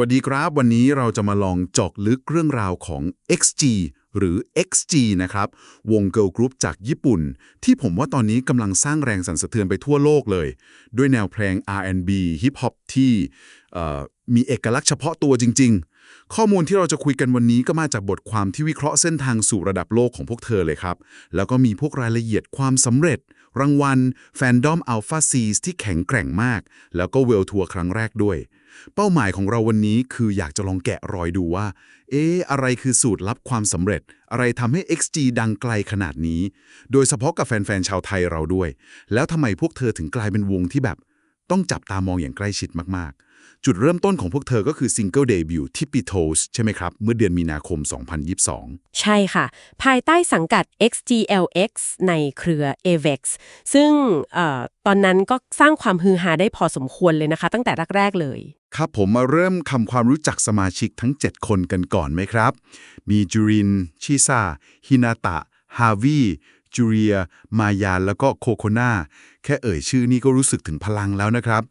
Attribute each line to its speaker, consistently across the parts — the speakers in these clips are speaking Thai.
Speaker 1: วัสดีครับ วันนี้เราจะมาลองเจอกลึกเรื่องราวของ XG หรือ XG นะครับ วงเกิลกรุ๊ปจากญี่ปุ่น ที่ผมว่าตอนนี้กำลังสร้างแรงสั่นสะเทือนไปทั่วโลกเลย ด้วยแนวเพลง R&B ฮิปฮอปที่มีเอกลักษณ์เฉพาะตัวจริง ๆ ข้อมูลที่เราจะคุยกันวันนี้ก็มาจากบทความที่วิเคราะห์เส้นทางสู่ระดับโลกของพวกเธอเลยครับ แล้วก็มีพวกรายละเอียดความสำเร็จ รางวัลแฟนดอมอัลฟาซีสที่แข็งแกร่งมาก แล้วก็เวลทัวร์ครั้งแรกด้วย เป้าหมายของเราวันนี้คืออยากจะลองแกะรอยดูว่า เอ๊ะ อะไรคือสูตรลับความสำเร็จ อะไรทำให้ XG ดังไกลขนาดนี้ โดยเฉพาะกับแฟนๆชาวไทยเราด้วย แล้วทำไมพวกเธอถึงกลายเป็นวงที่แบบ ต้องจับตามองอย่างใกล้ชิดมากๆ จุดเริ่มต้นของพวกเธอก็คือซิงเกิลเดบิวต์ที่ปีโทสใช่ไหมครับ เมื่อเดือนมีนาคม 2022
Speaker 2: ใช่ค่ะ ภายใต้สังกัด XGLX ในเครือ AVEX ซึ่งเออตอนนั้นก็สร้างความฮือฮาได้พอสมควรเลยนะคะ ตั้งแต่แรก ๆ เลย
Speaker 1: ครับผมมาเริ่มคำความรู้จักสมาชิกทั้ง 7 คนกันก่อนไหมครับ มีจูริน ชิซาฮินาตะ ฮาวี จูเรีย มายานแล้วก็โคโคนาแค่เอ่ยชื่อนี่ก็รู้สึกถึงพลังแล้วนะครับ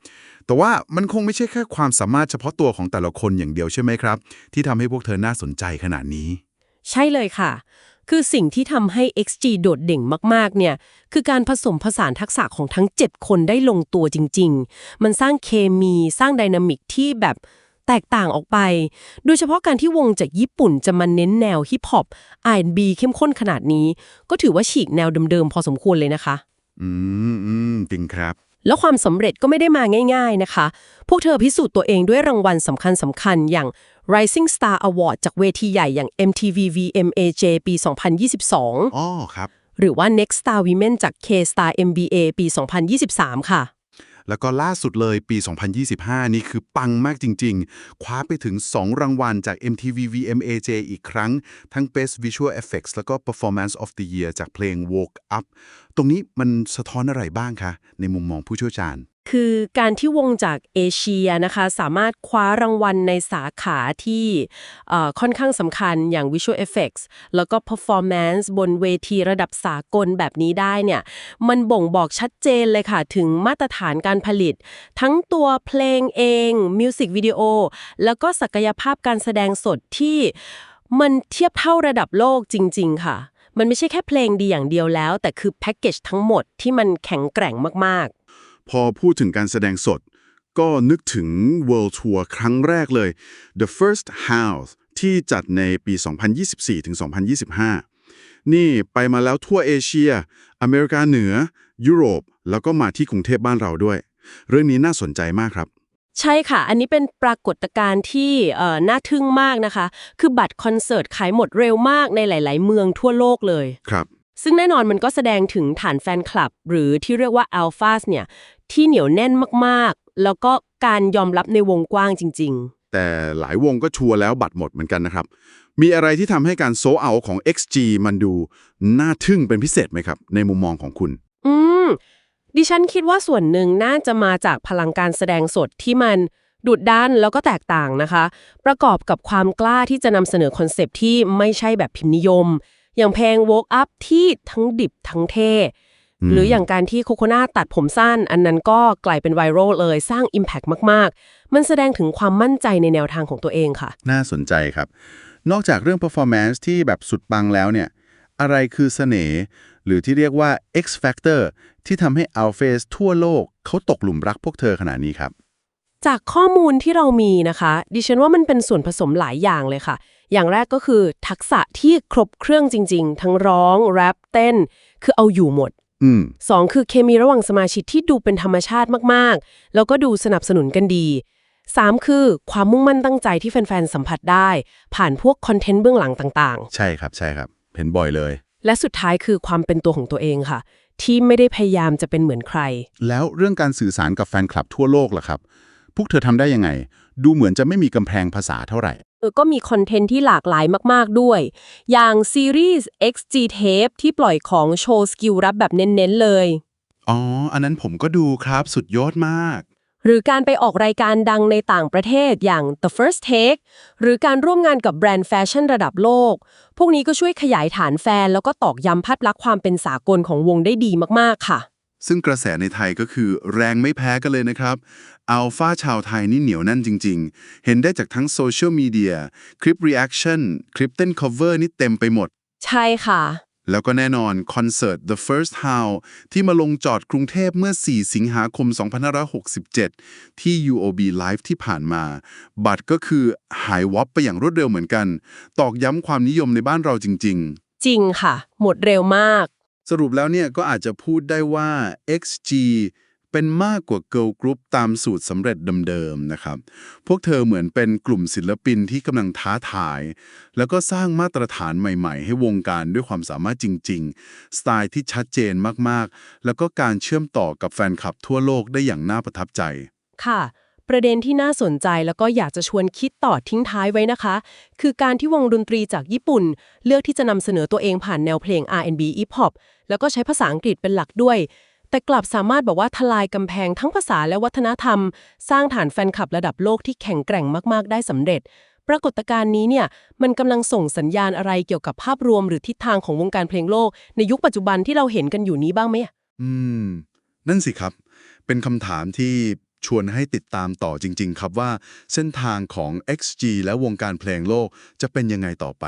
Speaker 1: แต่ว่ามันคงไม่ใช่แค่ความสามารถเฉพาะตัวของแต่ละคนอย่างเดียวใช่ไหมครับ ที่ทำให้พวกเธอน่าสนใจขนาดนี้
Speaker 2: ใช่เลยค่ะ คือสิ่งที่ทำให้ XG โดดเด่นมาก ๆ เนี่ย คือการผสมผสานทักษะของทั้ง 7 คนได้ลงตัวจริง ๆ มันสร้างเคมี สร้างไดนามิกที่แบบ แตกต่างออกไป โดยเฉพาะการที่วงจากญี่ปุ่นจะมาเน้นแนวฮิปฮอป R&B เข้มข้นขนาดนี้ ก็ถือว่าฉีกแนวเดิมๆพอสมควรเลยนะคะ
Speaker 1: อืมอืมจริงครับ
Speaker 2: แล้วความสำเร็จก็ไม่ได้มาง่าย ๆนะคะ พวกเธอพิสูจน์ตัวเองด้วยรางวัลสำคัญสำคัญๆอย่าง Rising Star Award จากเวทีใหญ่อย่าง MTV VMAJ ปี 2022
Speaker 1: อ๋อครับ
Speaker 2: หรือว่า Next Star Women จาก K Star MBA ปี 2023 ค่ะ
Speaker 1: แล้วก็ล่าสุดเลยปี 2025 นี่คือปังมากจริง ๆ คว้าไปถึง 2 รางวัลจาก MTV VMAJ อีกครั้ง ทั้ง Best Visual Effects แล้วก็ Performance of the Year จากเพลง Woke Up ตรงนี้มันสะท้อนอะไรบ้างคะ ในมุมมองผู้เชี่ยวชาญ
Speaker 2: คือการที่วงจากเอเชียนะคะ สามารถคว้ารางวัลในสาขาที่ค่อนข้างสำคัญอย่าง Visual Effects แล้วก็ Performance บนเวทีระดับสากลแบบนี้ได้เนี่ย มันบ่งบอกชัดเจนเลยค่ะ ถึงมาตรฐานการผลิต ทั้งตัวเพลงเองมิวสิกวิดีโอแล้วก็ศักยภาพการแสดงสดที่มันเทียบเท่าระดับโลกจริง ๆ ค่ะ มันไม่ใช่แค่เพลงดีอย่างเดียวแล้ว แต่คือแพ็กเกจทั้งหมดที่มันแข็งแกร่งมากๆ
Speaker 1: พอพูดถึงการแสดงสด ก็นึกถึง World Tour ครั้งแรกเลย The First House ที่จัดในปี 2024-2025 นี่ไปมาแล้วทั่วเอเชีย อเมริกาเหนือ ยุโรป แล้วก็มาที่กรุงเทพบ้านเราด้วย เรื่องนี้น่าสนใจมากครับ
Speaker 2: ใช่ค่ะ อันนี้เป็นปรากฏการณ์ที่เอ่อน่าทึ่งมากนะคะ คือบัตรคอนเสิร์ตขายหมดเร็วมากในหลาย ๆ เมืองทั่วโลกเลย
Speaker 1: ครับ
Speaker 2: ซึ่งแน่นอนมันก็แสดงถึงฐานแฟนคลับ หรือที่เรียกว่าอัลฟาสเนี่ย ที่เหนียวแน่นมากๆ แล้วก็การยอมรับในวงกว้างจริง
Speaker 1: แต่หลายวงก็ชัวร์แล้วบัตรหมดเหมือนกันนะครับ มีอะไรที่ทำให้การโซเอาของ XG มันดูน่าทึ่งเป็นพิเศษไหมครับ ในมุมมองของคุณ
Speaker 2: ๆอืม ดิฉันคิดว่าส่วนหนึ่งน่าจะมาจากพลังการแสดงสดที่มันดุดดันแล้วก็แตกต่างนะคะ ประกอบกับความกล้าที่จะนำเสนอคอนเซปต์ที่ไม่ใช่แบบพิมพ์นิยม อย่างเพลง Woke Up ที่ทั้งดิบทั้งเท่
Speaker 1: อืม
Speaker 2: หรืออย่างการที่โคโคนาตัดผมสั้น อันนั้นก็กลายเป็นไวรัลเลยสร้าง Impact มาก ๆ มันแสดงถึงความมั่นใจในแนวทางของตัวเองค่ะ
Speaker 1: น่าสนใจครับ นอกจากเรื่อง performance ที่แบบสุดปังแล้วเนี่ยอะไรคือเสน่ห์หรือที่เรียกว่า X factor ที่ทำให้ a l p h a s ทั่วโลกเขาตกหลุมรักพวกเธอขนาดนี้ครับ
Speaker 2: จากข้อมูลที่เรามีนะคะ ดิฉันว่ามันเป็นส่วนผสมหลายอย่างเลยค่ะ อย่างแรกก็คือทักษะที่ครบเครื่องจริง ๆ ทั้งร้อง แรปเต้น คือเอาอยู่หมด
Speaker 1: อืม
Speaker 2: สองคือเคมีระหว่างสมาชิกที่ดูเป็นธรรมชาติมากๆ แล้วก็ดูสนับสนุนกันดีสามคือความมุ่งมั่นตั้งใจที่แฟน ๆ สัมผัสได้ ผ่านพวกคอนเทนต์เบื้องหลังต่าง
Speaker 1: ใช่ครับใช่ครับ เห็นบ่อยเลย
Speaker 2: ๆ และสุดท้ายคือความเป็นตัวของตัวเองค่ะ ที่ไม่ได้พยายามจะเป็นเหมือนใคร
Speaker 1: แล้วเรื่องการสื่อสารกับแฟนคลับทั่วโลกล่ะครับ พวกเธอทำได้ยังไง ดูเหมือนจะไม่มีกำแพงภาษาเท่าไหร่
Speaker 2: เออก็มีคอนเทนต์ที่หลากหลายมากๆด้วย อย่างซีรีส์ XG Tape ที่ปล่อยของโชว์สกิลรับแบบเน้นๆเลย
Speaker 1: อ๋อ อันนั้นผมก็ดูครับสุดยอดมาก
Speaker 2: หรือการไปออกรายการดังในต่างประเทศอย่าง The First Take หรือการร่วมงานกับแบรนด์แฟชั่นระดับโลก พวกนี้ก็ช่วยขยายฐานแฟน แล้วก็ตอกย้ำภาพลักษณ์ความเป็นสากลของวงได้ดีมากๆค่ะ
Speaker 1: ซึ่งกระแสในไทยก็คือแรงไม่แพ้กันเลยนะครับอัลฟาชาวไทยนี่เหนียวแน่นจริง ๆ เห็นได้จากทั้งโซเชียลมีเดียคลิปรีแอคชั่นคลิปเต้น cover นี่เต็มไปหมด
Speaker 2: ใช่ค่ะ
Speaker 1: แล้วก็แน่นอนคอนเสิร์ต The First How ที่มาลงจอดกรุงเทพเมื่อ 4 สิงหาคม 2567 ที่ UOB Live ที่ผ่านมา บัตรก็คือหายวับไปอย่างรวดเร็วเหมือนกัน ตอกย้ำความนิยมในบ้านเราจริง
Speaker 2: จริงค่ะ หมดเร็วมาก
Speaker 1: ๆ สรุปแล้วเนี่ยก็อาจจะพูดได้ว่า XG เป็นมากกว่า Girl Group ตามสูตรสำเร็จเดิมๆนะครับ พวกเธอเหมือนเป็นกลุ่มศิลปินที่กำลังท้าทาย แล้วก็สร้างมาตรฐานใหม่ๆ ให้วงการด้วยความสามารถจริง ๆ สไตล์ที่ชัดเจนมากๆ แล้วก็การเชื่อมต่อกับแฟนคลับทั่วโลกได้อย่างน่าประทับใจ
Speaker 2: ค่ะ ประเด็นที่น่าสนใจแล้วก็อยากจะชวนคิดต่อทิ้งท้ายไว้นะคะ คือการที่วงดนตรีจากญี่ปุ่น เลือกที่จะนำเสนอตัวเองผ่านแนวเพลง R&B Hip Hop แล้วก็ใช้ภาษาอังกฤษเป็นหลักด้วย แต่กลับสามารถบอกว่าทลายกำแพงทั้งภาษาและวัฒนธรรม สร้างฐานแฟนคลับระดับโลกที่แข็งแกร่งมาก ๆ ได้สำเร็จ ปรากฏการณ์นี้เนี่ยมันกำลังส่งสัญญาณอะไรเกี่ยวกับภาพรวมหรือทิศทางของวงการเพลงโลก ในยุคปัจจุบันที่เราเห็นกันอยู่นี้บ้างไหมอะ
Speaker 1: อืม นั่นสิครับ เป็นคำถามที่ชวนให้ติดตามต่อจริง ๆ ครับว่าเส้นทางของ XG และวงการเพลงโลกจะเป็นยังไงต่อไป